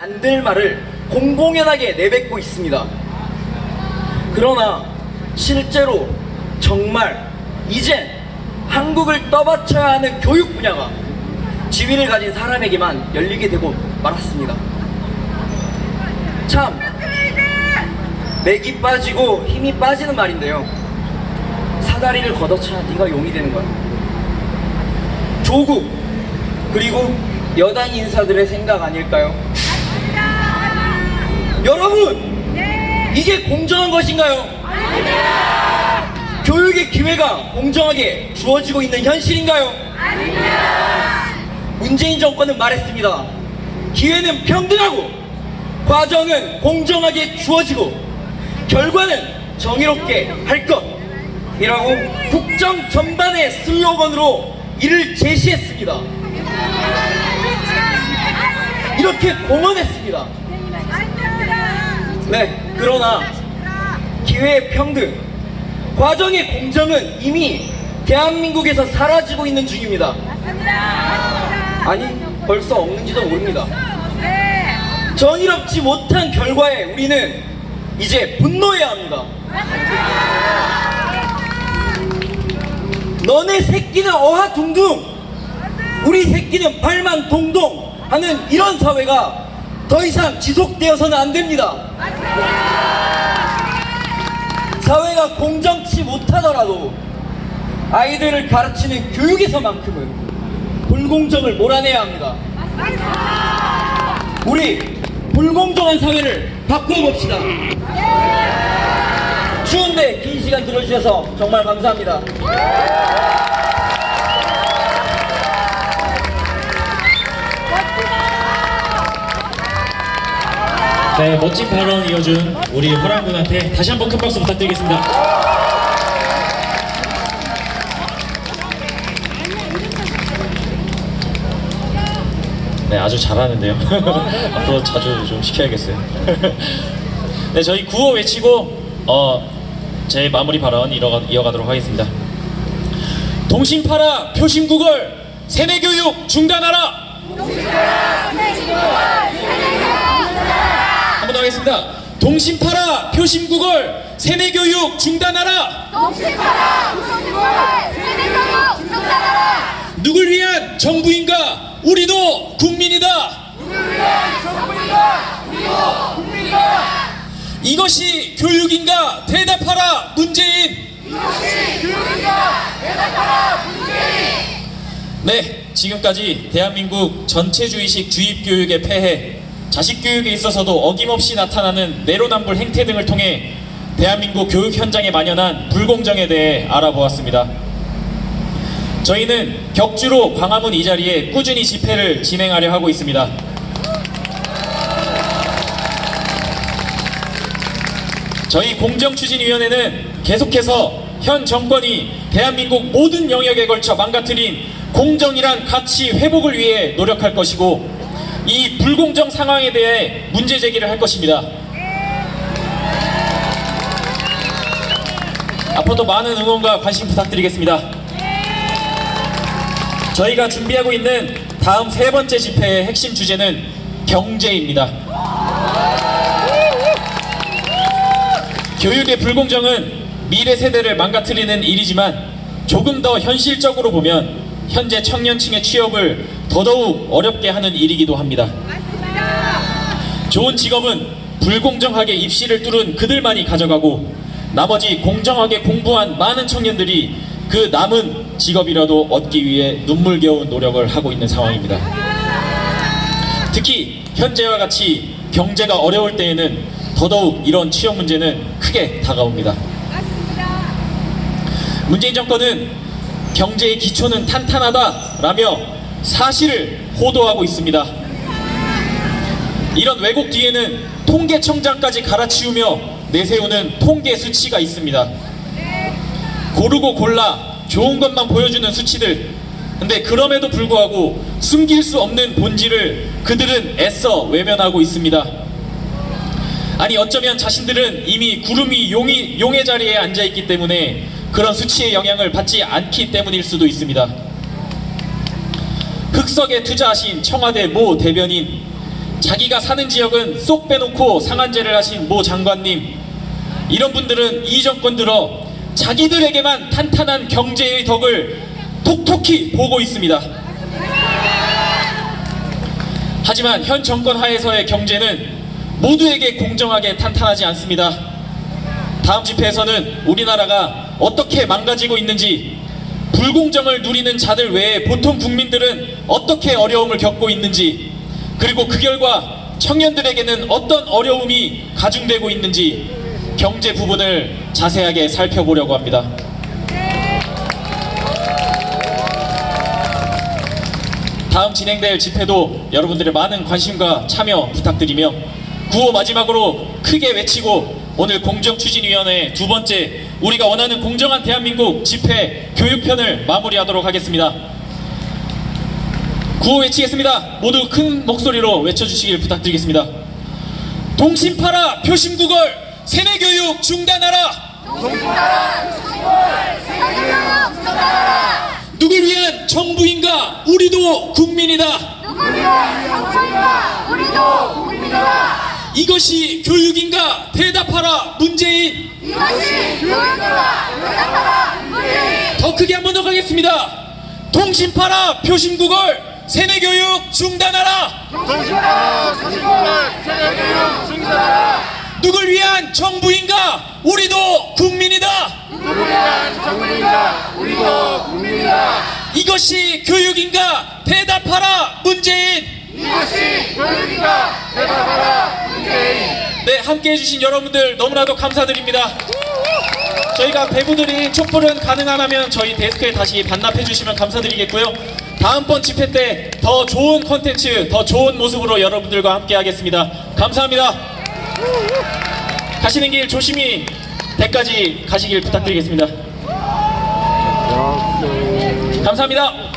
안 될 말을 공공연하게 내뱉고 있습니다. 그러나 실제로 정말 이젠 한국을 떠받쳐야 하는 교육 분야가 지위를 가진 사람에게만 열리게 되고 말았습니다. 참 맥이 빠지고 힘이 빠지는 말인데요. 사다리를 걷어차야 네가 용이 되는 거야. 조국 그리고 여당 인사들의 생각 아닐까요? 여러분 이게 공정한 것인가요? 교육의 기회가 공정하게 주어지고 있는 현실인가요? 문재인 정권은 말했습니다. 기회는 평등하고 과정은 공정하게 주어지고 결과는 정의롭게 할 것이라고 국정 전반의 슬로건으로 이를 제시했습니다. 이렇게 공언했습니다. 네, 그러나 기회의 평등, 과정의 공정은 이미 대한민국에서 사라지고 있는 중입니다. 아니, 벌써 없는지도 모릅니다. 정의롭지 못한 결과에 우리는 이제 분노해야 합니다. 너네 새끼는 어하둥둥, 우리 새끼는 발만 동동 하는 이런 사회가 더 이상 지속되어서는 안 됩니다. 사회가 공정치 못하더라도 아이들을 가르치는 교육에서만큼은 불공정을 몰아내야 합니다. 우리 불공정한 사회를 바꿔봅시다. 추운데 긴 시간 들어주셔서 정말 감사합니다. 네, 멋진 발언 이어준 우리 호랑 군한테 다시 한번 큰 박수 부탁드리겠습니다. 네, 아주 잘하는데요. 앞으로 자주 좀 시켜야겠어요. 네, 저희 구호 외치고 어, 제 마무리 발언 이어가, 이어가도록 하겠습니다. 동심 팔아 표심 구걸 세뇌 교육 중단하라. 한 번 더 하겠습니다. 동심 팔아 표심 구걸 세뇌 교육 중단하라. 누굴 위한 정부인가? 우리도 국민이다. 이것이 교육인가? 대답하라, 문재인. 네, 지금까지 대한민국 전체주의식 주입교육의 폐해, 자식 교육에 있어서도 어김없이 나타나는 내로남불 행태 등을 통해 대한민국 교육 현장에 만연한 불공정에 대해 알아보았습니다. 저희는 격주로 광화문 이 자리에 꾸준히 집회를 진행하려 하고 있습니다. 저희 공정추진위원회는 계속해서 현 정권이 대한민국 모든 영역에 걸쳐 망가뜨린 공정이란 가치 회복을 위해 노력할 것이고 이 불공정 상황에 대해 문제 제기를 할 것입니다. 앞으로도 많은 응원과 관심 부탁드리겠습니다. 저희가 준비하고 있는 다음 세 번째 집회의 핵심 주제는 경제입니다. 교육의 불공정은 미래 세대를 망가뜨리는 일이지만 조금 더 현실적으로 보면 현재 청년층의 취업을 더더욱 어렵게 하는 일이기도 합니다. 좋은 직업은 불공정하게 입시를 뚫은 그들만이 가져가고 나머지 공정하게 공부한 많은 청년들이 그 남은 직업이라도 얻기 위해 눈물겨운 노력을 하고 있는 상황입니다. 특히 현재와 같이 경제가 어려울 때에는 더더욱 이런 취업 문제는 크게 다가옵니다. 문재인 정권은 경제의 기초는 탄탄하다라며 사실을 호도하고 있습니다. 이런 왜곡 뒤에는 통계청장까지 갈아치우며 내세우는 통계 수치가 있습니다. 고르고 골라 좋은 것만 보여주는 수치들. 근데 그럼에도 불구하고 숨길 수 없는 본질을 그들은 애써 외면하고 있습니다. 아니 어쩌면 자신들은 이미 구름이 용이, 용의 자리에 앉아 있기 때문에 그런 수치의 영향을 받지 않기 때문일 수도 있습니다. 흑석에 투자하신 청와대 모 대변인 자기가 사는 지역은 쏙 빼놓고 상한제를 하신 모 장관님 이런 분들은 이 정권 들어 자기들에게만 탄탄한 경제의 덕을 톡톡히 보고 있습니다. 하지만 현 정권 하에서의 경제는 모두에게 공정하게 탄탄하지 않습니다. 다음 집회에서는 우리나라가 어떻게 망가지고 있는지 불공정을 누리는 자들 외에 보통 국민들은 어떻게 어려움을 겪고 있는지 그리고 그 결과 청년들에게는 어떤 어려움이 가중되고 있는지 경제 부분을 자세하게 살펴보려고 합니다. 다음 진행될 집회도 여러분들의 많은 관심과 참여 부탁드리며 구호 마지막으로 크게 외치고 오늘 공정추진위원회 두 번째 우리가 원하는 공정한 대한민국 집회 교육편을 마무리하도록 하겠습니다. 구호 외치겠습니다. 모두 큰 목소리로 외쳐주시길 부탁드리겠습니다. 동심 팔아 표심 구걸 세뇌 교육 중단하라. 누굴 위한 정부인가? 우리도 국민이다. 우리도 국민이다. 이것이 교육인가? 대답하라. 문재인. 이것이 교육이다. 대답하라. 문재인. 더 크게 한 번 더 가겠습니다. 동심 팔아 표심 구걸 세뇌 교육 중단하라. 정신하라. 정신을 세계교육 중단하라. 누굴 위한 정부인가? 우리도 국민이다. 누구야 정부인가? 우리도 국민이다. 이것이 교육인가? 대답하라. 문재인. 이것이 교육인가? 함께 해주신 여러분들 너무나도 감사드립니다. 저희가 배부드린 촛불은 가능하다면 저희 데스크에 다시 반납해 주시면 감사드리겠고요. 다음번 집회 때 더 좋은 컨텐츠, 더 좋은 모습으로 여러분들과 함께 하겠습니다. 감사합니다. 가시는 길 조심히 댁까지 가시길 부탁드리겠습니다. 감사합니다.